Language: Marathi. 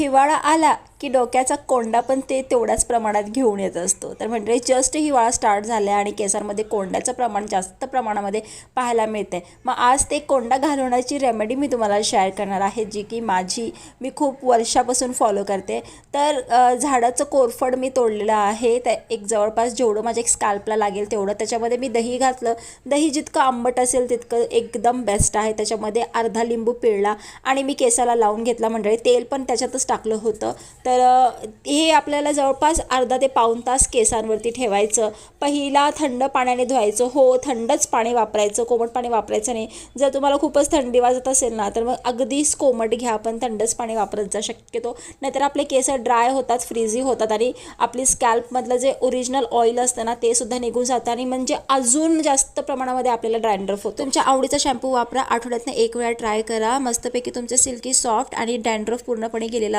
हिवाळा आला की डोक्याचा कोंडा पण ते तेवढ्याच प्रमाणात घेऊन येत असतो. तर म्हणजे जस्ट हिवाळा स्टार्ट झाला आहे आणि केसांमध्ये कोंड्याचं प्रमाण जास्त प्रमाणामध्ये पाहायला मिळते मग आज ते कोंडा घालवण्याची रेमेडी मी तुम्हाला शेअर करणार आहे जी की माझी मी खूप वर्षापासून फॉलो करते. तर झाडाचं कोरफड मी तोडलेलं आहे. त्या एक जवळपास जेवढं माझ्या एक स्काल्पला लागेल तेवढं. त्याच्यामध्ये मी दही घातलं. दही जितकं आंबट असेल तितकं एकदम बेस्ट आहे. त्याच्यामध्ये अर्धा लिंबू पिळला आणि मी केसाला लावून घेतला. मंडळी तेल पण त्याच्यातच टाकलं होतं. तर तर हे आपल्याला जवळपास अर्धा ते पाऊण तास केसांवरती ठेवायचं. पहिला थंड पाण्याने धुवायचं. हो थंडच पाणी वापरायचं. कोमट पाणी वापरायचं नाही. जर तुम्हाला खूपच थंडी वाजत असेल ना तर मग अगदीच कोमट घ्या पण थंडच पाणी वापरत जा शक्यतो. नाहीतर आपले केस ड्राय होतात फ्रीझी होतात आणि आपली स्कॅल्पमधलं जे ओरिजिनल ऑइल असतं ना ते सुद्धा निघून जातं आणि म्हणजे अजून जास्त प्रमाणामध्ये आपल्याला ड्रँड्रफ होतो. तुमच्या आवडीचा शॅम्पू वापरा. आठवड्यातनं एक वेळा ट्राय करा. मस्तपैकी तुमचे सिल्की सॉफ्ट आणि डँड्रफ पूर्णपणे गेलेला